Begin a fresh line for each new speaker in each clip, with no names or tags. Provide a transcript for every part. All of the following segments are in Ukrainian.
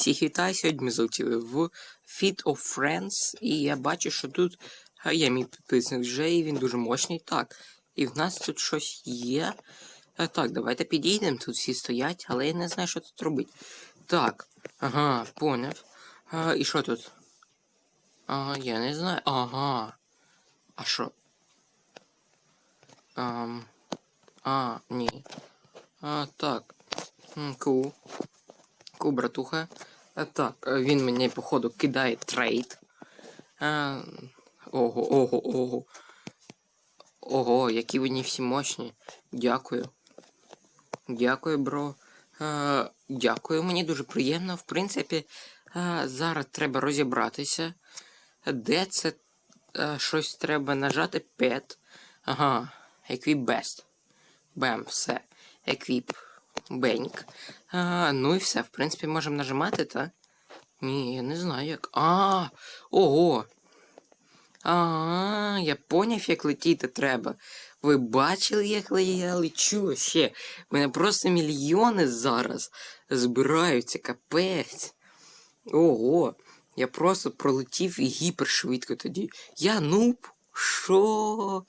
Всіх вітаю, сьогодні ми залетіли в Fit of Friends, і я бачу, що тут є мій підписник вже, і він дуже мощний. Так, і в нас тут щось є. Так, давайте підійдемо, тут всі стоять, але я не знаю, що тут робити. Так, ага, поняв. А, і що тут? Ага, я не знаю. Ага. А що? Ам, а, ні. А, так. М, Ку. Ку, братуха. Так, е, він мені, походу, кидає трейд. А, ого, ого, ого. Ого, які вони всі мощні. Дякую. Дякую, бро. Дякую, мені дуже приємно. В принципі, зараз треба розібратися. Де це щось треба нажати Pet. Ага, Equip Best. Бем, все. Equip. Беньк. А, ну і все, в принципі, можемо нажимати, та? Ні, я не знаю як. А, ого. А, я поняв, як летіти треба. Ви бачили, як я лечу ще? У мене просто мільйони зараз збираються, капець. Ого. Я просто пролетів і гіпершвидко тоді. Я нуб? Що?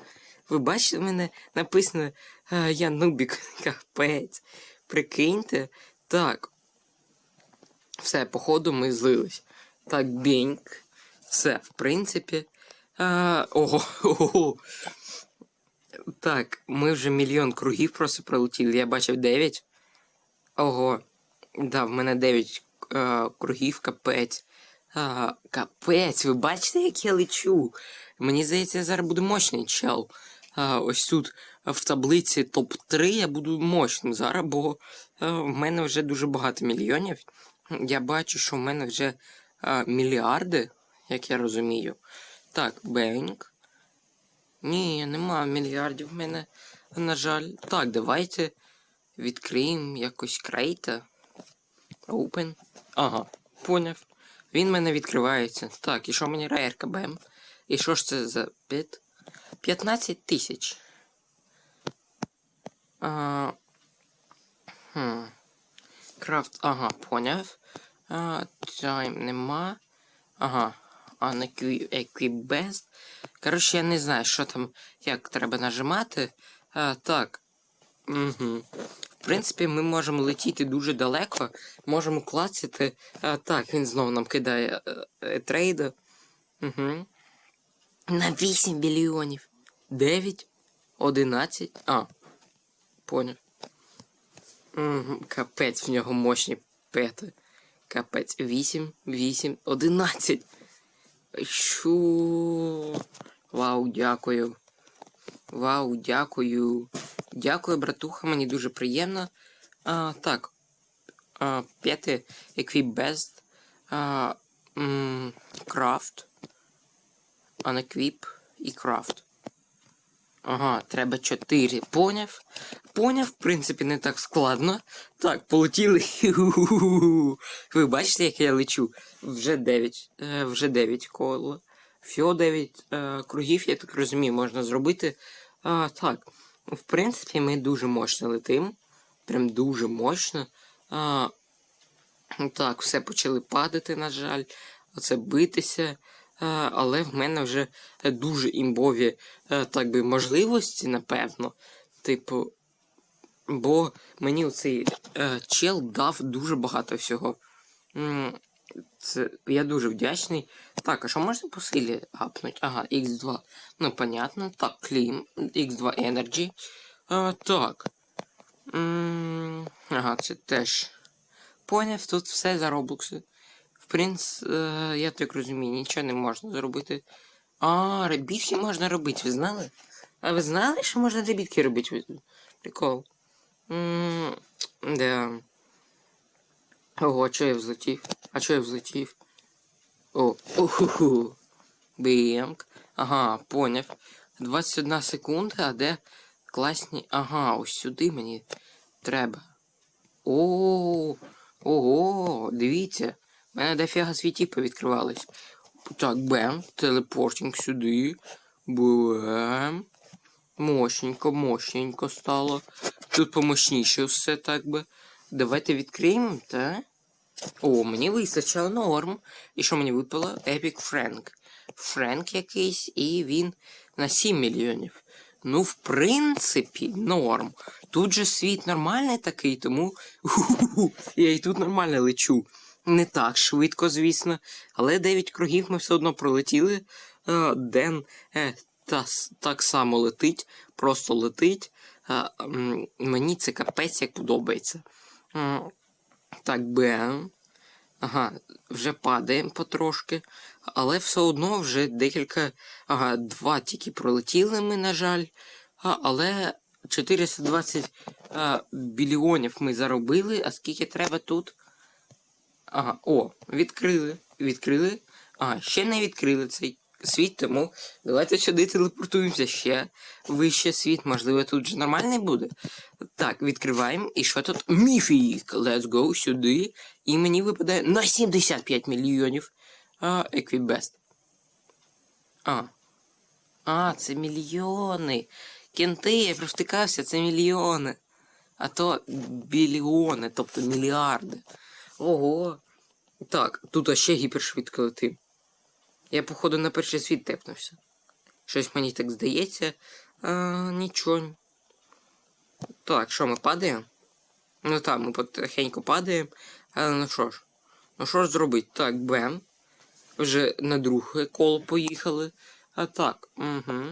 Ви бачите, в мене написано я нубік, капець. Прикиньте. Так. Все, походу ми злились. Так, біньк. Все, в принципі. А, ого, ого. Так, ми вже мільйон кругів просто пролетіли. Я бачив 9. Ого. Да, в мене 9 а, кругів, капець. А, капець, ви бачите, як я лечу? Мені здається, я зараз буду мощний чел. А, ось тут в таблиці топ-3 я буду мощним зараз, бо в мене вже дуже багато мільйонів. Я бачу, що в мене вже а, мільярди, як я розумію. Так, бенк. Ні, нема мільярдів в мене, на жаль. Так, давайте відкриємо якось крейта. Open. Ага, поняв. Він в мене відкривається. Так, і що мені рейерка бем? І що ж це за бит? 15 тисяч. А, хм. Крафт, ага, поняв. А, тайм нема. Ага. А на Best. Коротше, я не знаю, що там, як треба нажимати. А, так. Угу. В принципі, ми можемо летіти дуже далеко, можемо клацати. А, так, він знову нам кидає е, е, трейда. Угу. На 8 мільйонів. 9, 11. А. Поняв. Капець в нього мощні пети. Капець. 8, 8, 11. Що? Вау, дякую. Вау, дякую. Дякую, братуха, мені дуже приємно. А, так. А, п'яте Equip Best. А, м, і Craft. Ага, треба 4. Поняв? Поняв, в принципі, не так складно. Так, полетіли. Ви бачите, як я лечу? Вже 9. Е, вже 9 коло. Всього 9 е, кругів, я так розумію, можна зробити. А, так. В принципі, ми дуже мощно летим. Прям дуже мощно. А, так, все почали падати, на жаль. Оце битися. А, але в мене вже дуже імбові е, так би, можливості, напевно. Типу. Бо мені оцей е, чел дав дуже багато всього. Це, я дуже вдячний. Так, а що можна по силі гапнуть? Ага, X2. Ну, понятно. Так, Клім, X2 Energy. А, так. М, Ага, це теж. Поняв, тут все за роблокси. В принципі, е, я так розумію, нічого не можна зробити. А, ребітки можна робити, ви знали? А ви знали, що можна ребітки робити? Прикол. Да. Ого, а чого я взлетів? А чого я взлетів? О, уху. Бімк. Ага, поняв. 21 секунда, а де класні. Ага, ось сюди мені треба. О, ого, дивіться. У мене дофіга світі повідкривались. Так, бем, телепортинг сюди. Бем. Мощненько, мощненько стало. Тут помощніше все так би. Давайте відкриємо, так? О, мені вистачило норм. І що мені випало? Epic Френк. Френк якийсь, і він на 7 мільйонів. Ну, в принципі, норм. Тут же світ нормальний такий, тому я і тут нормально лечу. Не так швидко, звісно, але 9 кругів ми все одно пролетіли. Е, Ден е, та, так само летить, просто летить. Е, мені це капець як подобається. Так, бем. Ага, вже падаємо потрошки, але все одно вже декілька. Ага, два тільки пролетіли ми, на жаль. А, але 420 а, біліонів ми заробили, а скільки треба тут? Ага, о, відкрили. Відкрили. Ага, ще не відкрили цей світ, тому давайте сюди телепортуємося ще вище світ. Можливо, тут же нормальний буде. Так, відкриваємо. І що тут? Міфік. Let's go сюди. І мені випадає на 75 мільйонів. А, Еквібест. А. А, це мільйони. Кенти, я провтикався, це мільйони. А то біліони, тобто мільярди. Ого. Так, тут ще гіпершвидко летим. Я, походу, на перший світ тепнувся. Щось мені так здається. А, нічого. Так, що ми падаємо? Ну так, ми потихеньку падаємо. Але ну що ж? Ну що ж зробити? Так, бем. Вже на друге коло поїхали. А так, угу.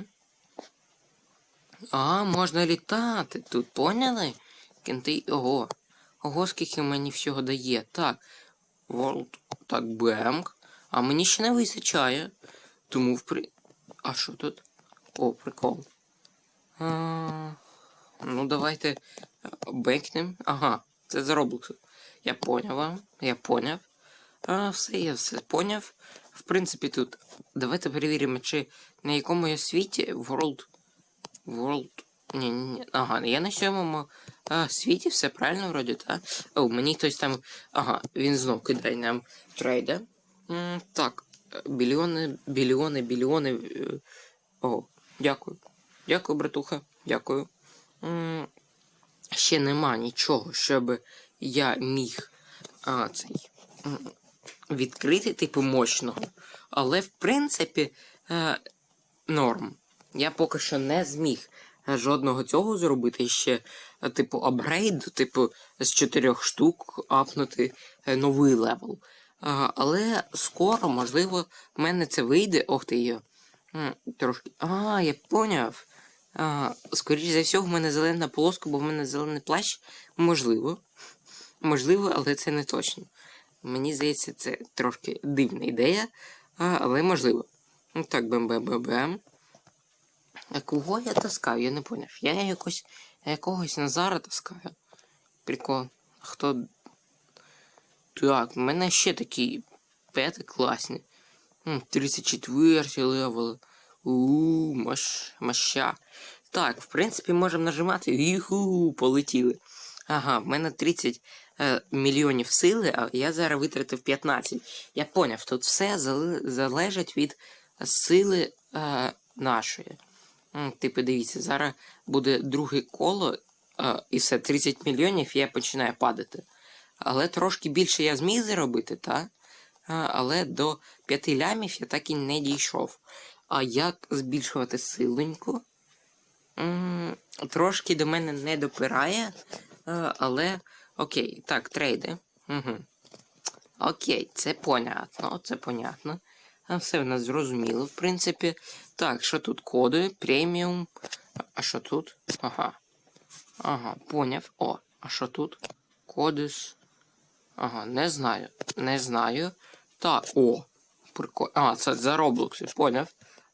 А, можна літати тут, поняли? Кенти. Ого. Ого, скільки мені всього дає. Так. World. Так, бемк. А мені ще не вистачає. Тому впри. А що тут? О, прикол. А, ну, давайте бекнем. Ага, це за Roblox. Я поняв вам. Я поняв. А, все, я все поняв. В принципі, тут. Давайте перевіримо, чи на якому я світі World. World. Ні, ні, ні. Ага, я на сьомому а, світі, все правильно вроді, так? О, мені хтось там. Ага, він знов кидає нам трейда. М, так, біліони, біліони, біліони. е, О, дякую. Дякую, братуха. Дякую. М, Ще нема нічого, щоб я міг а, цей, відкрити, типу, мощного. Але, в принципі, е, норм. Я поки що не зміг жодного цього зробити ще, е, типу, апгрейд, типу, з чотирьох штук апнути е, новий левел. Але скоро, можливо, в мене це вийде. Ох ти. М, Трошки. А, я поняв. Скоріше за все, в мене зелена полоска, бо в мене зелений плащ. Можливо. Можливо, але це не точно. Мені здається, це трошки дивна ідея, але можливо. Ну так, бем-бем-бем-бем. А кого я таскаю? Я не поняв. Я якось якогось Назара таскаю. Прикол. А Хто. Так, в мене ще такі пети класні. М, 34 левел. Ууу, маш, маща. Так, в принципі, можемо нажимати. Юху, полетіли. Ага, в мене 30 е, мільйонів сили, а я зараз витратив 15. Я поняв, тут все залежить від сили е, нашої. Типу, дивіться, зараз буде друге коло, і все, 30 мільйонів, я починаю падати. Але трошки більше я зміг заробити, та? Але до 5 лямів я так і не дійшов. А як збільшувати силоньку? Трошки до мене не допирає, але окей, так, трейди. Угу. Окей, це понятно, це понятно. Все в нас зрозуміло, в принципі. Так, що тут коди, преміум. А що тут? Ага. Ага, поняв. О, а що тут? Кодис. Ага, не знаю. Не знаю. Так, о. Прикольно. А, це за Roblox, поняв.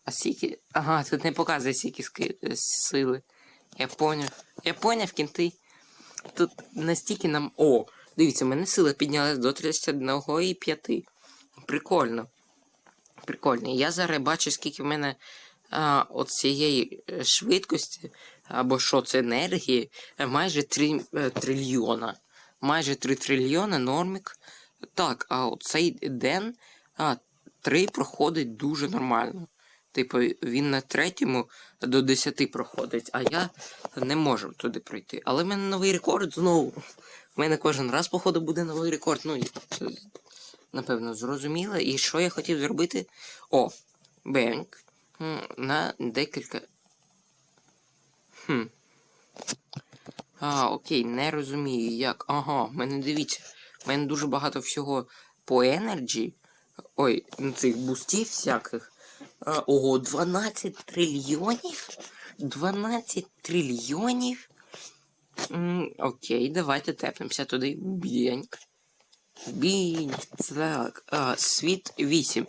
А скільки. Ага, тут не показує скільки е, сили. Я поняв. Я поняв, кінти. Тут настільки нам. О! Дивіться, мене сила піднялась до 31,5. Прикольно. Прикольно. Я зараз бачу, скільки в мене а, от цієї е, швидкості, або що це енергії, е, майже 3 е, трильйона. Майже 3 трильйони нормік. Так, а цей день а, 3 проходить дуже нормально. Типу, він на третьому до 10 проходить, а я не можу туди пройти. Але в мене новий рекорд знову. У мене кожен раз, походу, буде новий рекорд. Ну, напевно, зрозуміло. І що я хотів зробити? О, бенк. На декілька. Хм. А, окей, не розумію, як. Ага, в мене дивіться. В мене дуже багато всього по енерджі. Ой, цих бустів всяких. А, ого, 12 трильйонів? 12 трильйонів? М, окей, давайте тепнемося туди. Біньк. Біньк. Так. А, світ 8.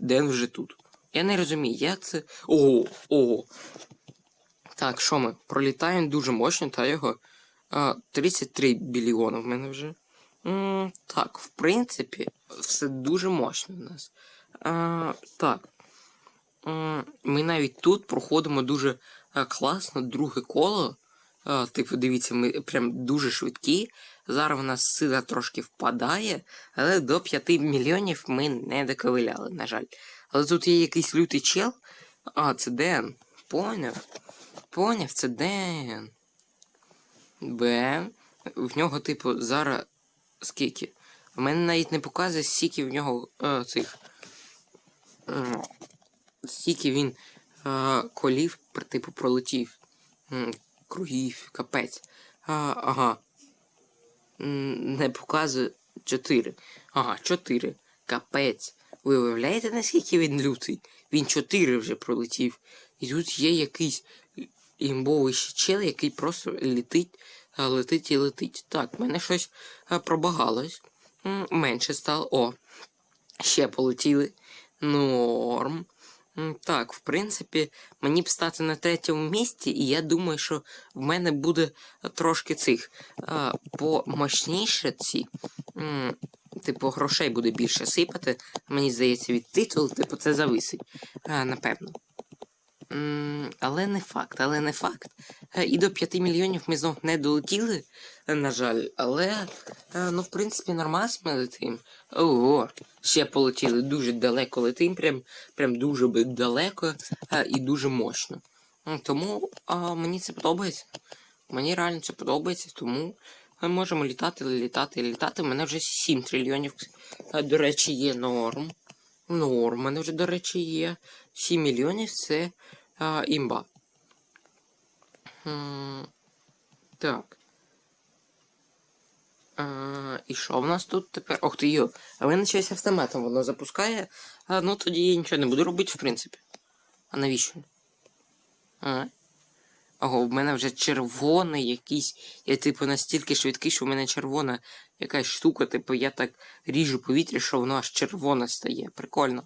Ден вже тут. Я не розумію, як це. Ого, ого. Так, що ми? Пролітаємо дуже мощно, та його. А, 33 біліони в мене вже. М, так, в принципі, все дуже мощно у нас. А, так. М, Ми навіть тут проходимо дуже а, класно друге коло. А, типу, дивіться, ми прям дуже швидкі. Зараз в нас сила трошки впадає, але до 5 мільйонів ми не доковиляли, на жаль. Але тут є якийсь лютий чел. А, це Ден. Поняв. Поняв, це Ден. Б. В нього, типу, зараз скільки? У мене навіть не показує, скільки в нього е, цих. Е, скільки він е, колів, типу, пролетів. Кругів, капець. А, ага. Не показує 4. Ага, 4. Капець. Ви уявляєте, наскільки він лютий? Він 4 вже пролетів. І тут є якийсь імбовий чел, який просто летить, летить і летить. Так, в мене щось пробагалось. Менше стало. О, ще полетіли. Норм. Так, в принципі, мені б стати на третьому місці, і я думаю, що в мене буде трошки цих а, помощніше ці. Типу, грошей буде більше сипати. Мені здається, від титулу, типу, це зависить. А, напевно. Але не факт, але не факт. Е, І до 5 мільйонів ми знов не долетіли, е, на жаль. Але, е, ну, в принципі, нормально ми летим. Ого, ще полетіли дуже далеко летим, прям, прям дуже далеко і дуже мощно. Тому а, мені це подобається. Мені реально це подобається, тому ми можемо літати, літати, літати. У мене вже 7 трильйонів, до речі, є норм. Норм, у мене вже, до речі, є 7 мільйонів це а, імба. Так. А, і що в нас тут тепер? Ох ти йо. А ви щось автоматом воно запускає. А, ну тоді я нічого не буду робити, в принципі. А навіщо? А? Ого, в мене вже червоний якийсь. Я типу настільки швидкий, що в мене червона якась штука, типу, я так ріжу повітря, що воно аж червоне стає. Прикольно.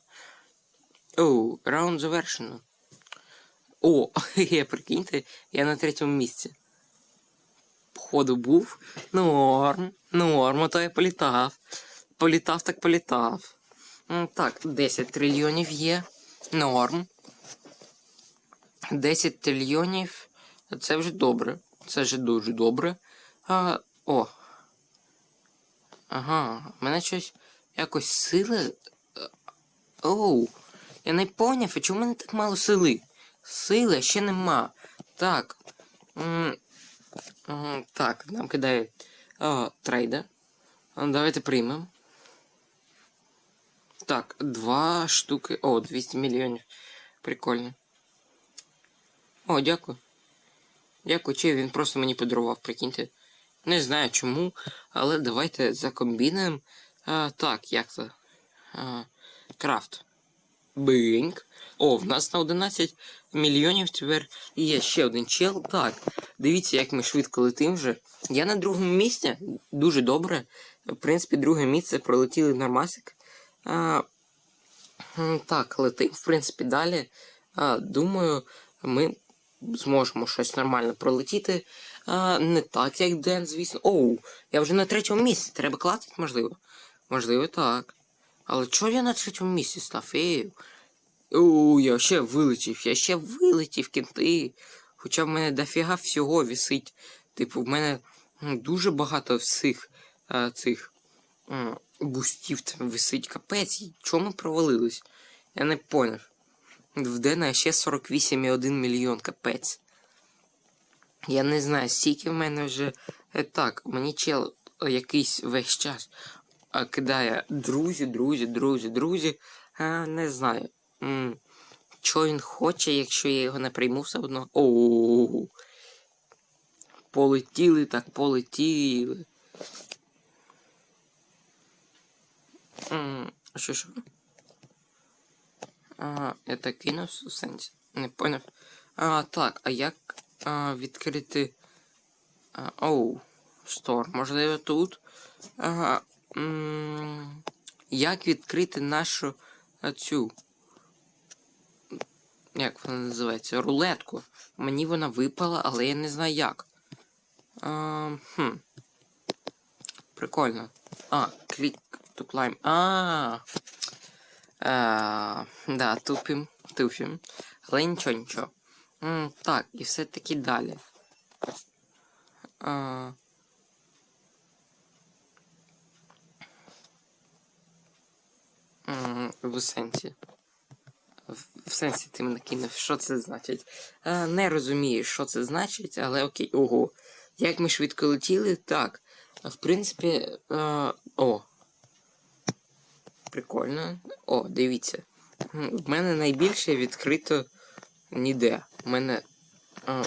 Оу, раунд завершено. О, прикиньте, я на третьому місці. Походу був. Норм. Норм, а то я політав. Політав, так політав. Так, 10 трильйонів є. Норм. 10 трильйонів. Це вже добре. Це вже дуже добре. А, О. Ага, мене щось якось сили. е, Оу. Я не поняв, а чому в мене так мало сили? Сили ще нема. Так. Так, нам кидають а, трейда. Давайте приймемо. Так, два штуки. О, 200 мільйонів. Прикольно. О, дякую. Дякую, чи він просто мені подарував, прикиньте. Не знаю чому, але давайте закомбінуємо. Так, як це? А, крафт. Бинк. О, в нас на 11 мільйонів тепер є ще один чел. Так, дивіться, як ми швидко летим вже. Я на другому місці. Дуже добре. В принципі, друге місце пролетіли нормасик. А, так, летим, в принципі, далі. А, думаю, ми зможемо щось нормально пролетіти. А, не так, як Ден, звісно. Оу, я вже на третьому місці. Треба клацати, можливо. Можливо, так. Але чого я на третьому місці став? Ей. Оу, я ще вилетів, я ще вилетів кінти. Хоча в мене дофіга всього висить. Типу, в мене дуже багато всіх а, цих м, бустів там висить капець. Чому провалились? Я не поняв. В Дена ще 48,1 мільйон, капець. Я не знаю, скільки в мене вже. Е, Так, мені чел е, якийсь весь час е, кидає друзі, друзі, друзі, друзі. Е, не знаю. Що він хоче, якщо я його не прийму все одно. Оу. Полетіли так, полетіли. Що що? А, я так кинув сенсі. Не поняв. А, так, а як а, відкрити. А, оу, стор, можливо, тут. А, м, як відкрити нашу цю. Як вона називається? Рулетку. Мені вона випала, але я не знаю як. А, хм. Прикольно. А, клік to climb. А. А, да, тупим, тупим. Але нічого, нічого. М, так, і все-таки далі. А, м, в сенсі. В, сенсі ти мене кинув, що це значить? Не розумію, що це значить, але окей. Ого. Як ми швидко летіли, так. В принципі, о. Прикольно. О, дивіться. В мене найбільше відкрито ніде. У мене.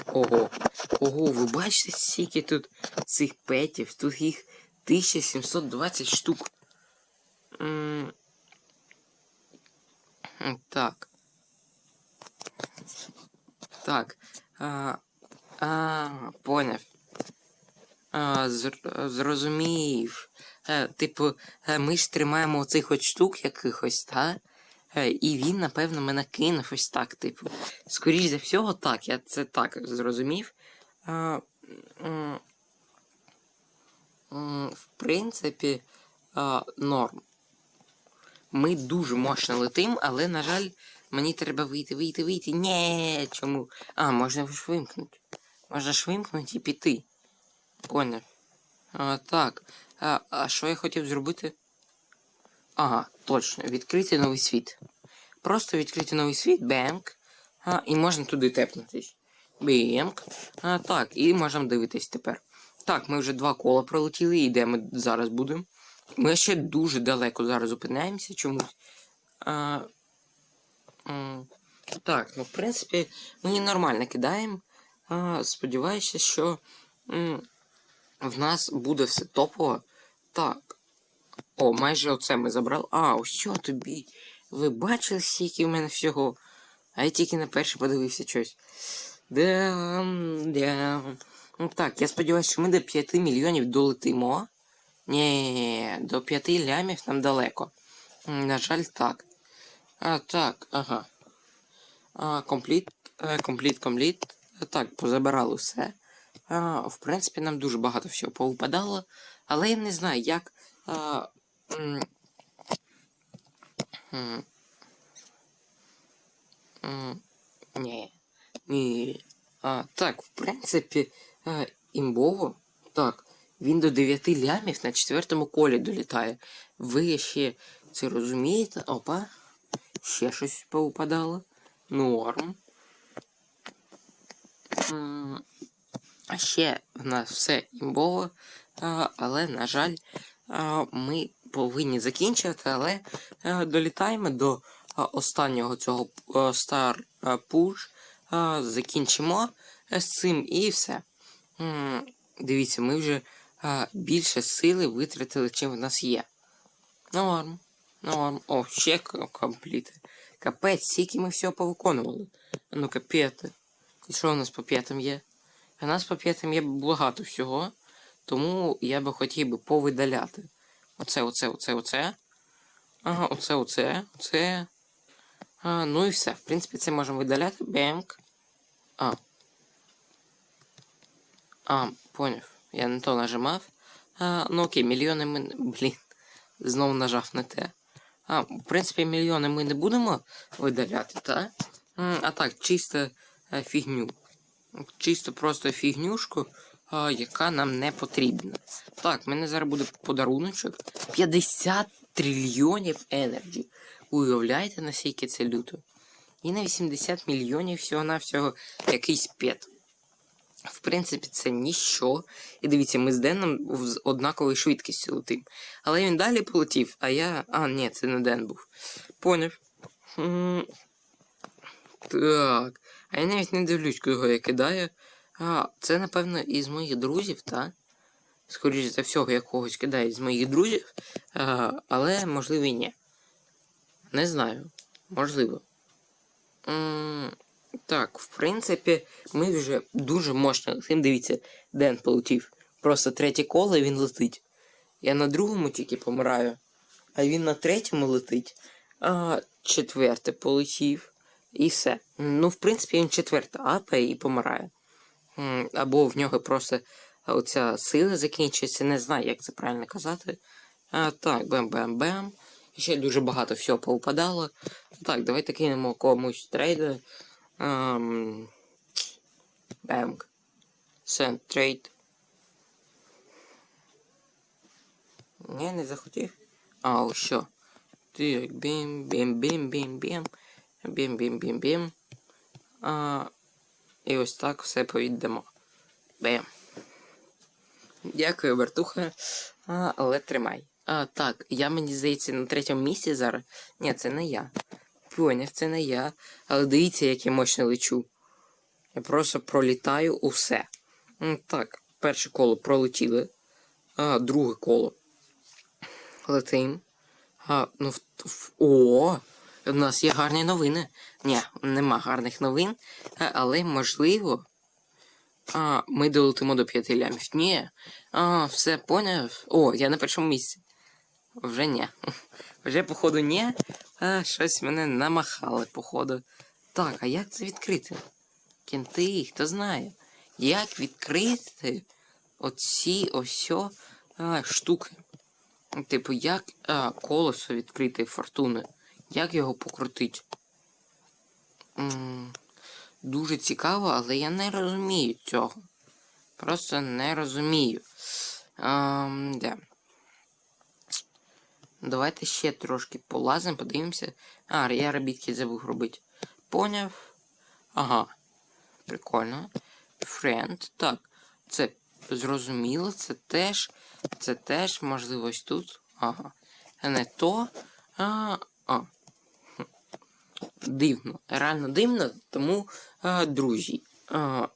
Ого. Ого, ви бачите, скільки тут цих петів? Тут їх 1720 штук. М, Так. Так. А, а, поняв. А, зр- зрозумів. Е, типу, е, ми ж тримаємо оцих от штук якихось, та? Е, і він, напевно, мене кинув ось так, типу. Скоріше за всього, так, я це так зрозумів. А, в принципі, а, норм. Ми дуже мощно летим, але, на жаль, мені треба вийти, вийти, вийти. Ні, чому? А, можна ж вимкнути. Можна ж вимкнути і піти. Поняв. А, так. А, а що я хотів зробити? Ага, точно. Відкрити новий світ. Просто відкрити новий світ, бенк. А, і можна туди тепнутись. Бенк. А, так, і можемо дивитись тепер. Так, ми вже два кола пролетіли, і де ми зараз будемо. Ми ще дуже далеко зараз зупиняємося чомусь. А, так, ну в принципі, ми нормально кидаємо. Сподіваюся, що в нас буде все топово. Так. О, майже оце ми забрали. А, ось тобі. Ви бачили, скільки в мене всього? А я тільки на перше подивився щось. Дам, дам. Ну так, я сподіваюся, що ми до 5 мільйонів долетимо. Ні, до 5 лямів нам далеко. На жаль, так. А, так, ага. А, компліт, е, компліт, компліт. Так, позабирали все. А, в принципі, нам дуже багато всього повипадало, але я не знаю, як. А, ні. Ні. А, так, в принципі, а, імбово. Так, він до 9 лямів на четвертому колі долітає. Ви ще це розумієте? Опа. Ще щось повипадало. Норм. А ще в нас все імбово, але, на жаль, ми повинні закінчити, але долітаємо до останнього цього Star Push, закінчимо з цим і все. Дивіться, ми вже а, більше сили витратили, чим в нас є. Норм. Норм. О, ще компліти. Капець, скільки ми всього повиконували. Ну-ка. І що у нас по п'ятим є? У нас по п'ятим є багато всього, тому я би хотів би повидаляти. Оце, оце, оце, оце. Ага, оце, оце, оце. А, ну і все. В принципі, це можемо видаляти. Бемк. А. А, поняв. Я не то нажимав. А, ну окей, мільйони ми. Блін. Знову нажав не те. А, в принципі, мільйони ми не будемо видаляти, так? А так, чисто е, фігню. Чисто просто фігнюшку, а, яка нам не потрібна. Так, в мене зараз буде подаруночок. 50 трильйонів енерджі. Уявляєте, наскільки це люто? І на 80 мільйонів всього-навсього якийсь пет. В принципі, це ніщо. І дивіться, ми з Деном з однаковою швидкістю летим. Але він далі полетів, а я. А, ні, це не Ден був. Поняв. Так. А я навіть не дивлюсь, кого я кидаю. А, це, напевно, із моїх друзів, так? Скоріше за всього, я когось кидаю з моїх друзів. А, але, можливо, і ні. Не знаю. Можливо. М, Так, в принципі, ми вже дуже мощно летим. Дивіться, Ден полетів. Просто третє коло і він летить. Я на другому тільки помираю, а він на третьому летить. А четверте полетів. І все. Ну, в принципі, він четверте апає і помирає. Або в нього просто оця сила закінчується, не знаю, як це правильно казати. А, так, бем-бем-бем. Ще дуже багато всього повпадало. Так, давайте кинемо комусь трейда. Um, Бемк. Send trade. Ні, не захотів. А, що. Так, бім, бім, бім, бім, бім. Бім, бім, бім, бім. А, і ось так все повіддамо. Бем. Дякую, Бертуха. А, але тримай. А, так, я мені здається на третьому місці зараз. Ні, це не я. Поняв, це не я. Але дивіться, як я мощно лечу. Я просто пролітаю усе. Так, перше коло пролетіли. А, друге коло. Летим. А, ну, в, в, о! У нас є гарні новини. Ні, нема гарних новин. Але можливо. А, ми долетимо до п'яти лямів. Ні. А, все, поняв. О, я на першому місці. Вже ні. Вже, походу, ні. А, щось мене намахали, походу. Так, а як це відкрити? Кінти, хто знає. Як відкрити оці осьо а, штуки? Типу, як а, колесо відкрити фортуни? Як його покрутить? М, Дуже цікаво, але я не розумію цього. Просто не розумію. Ам, де? Давайте ще трошки полазимо, подивимося. А, я робітки забув робити. Поняв? Ага. Прикольно. Friend. Так. Це зрозуміло, це теж. Це теж, можливо, ось тут. Ага. Не то. А. а. Дивно. Реально дивно, тому, а, друзі. А,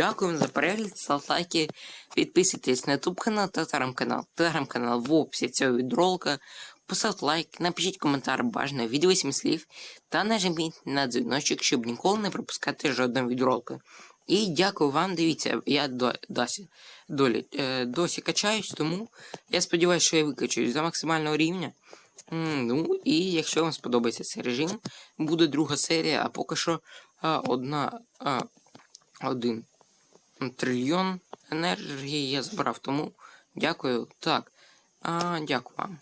Дякую за перегляд, ставте лайки, підписуйтесь на YouTube канал та телеграм-канал. Телеграм-канал в описі цього відролика. Поставте лайк, напишіть коментар бажано від 8 слів та нажміть на дзвіночок, щоб ніколи не пропускати жодного відролика. І дякую вам, дивіться, я до, досі, долі, е, досі качаюсь, тому я сподіваюся, що я викачуюсь за максимального рівня. Ну і якщо вам сподобається цей режим, буде друга серія, а поки що а, одна, а, один трильйон енергії я забрав. Тому дякую. Так, а, дякую вам.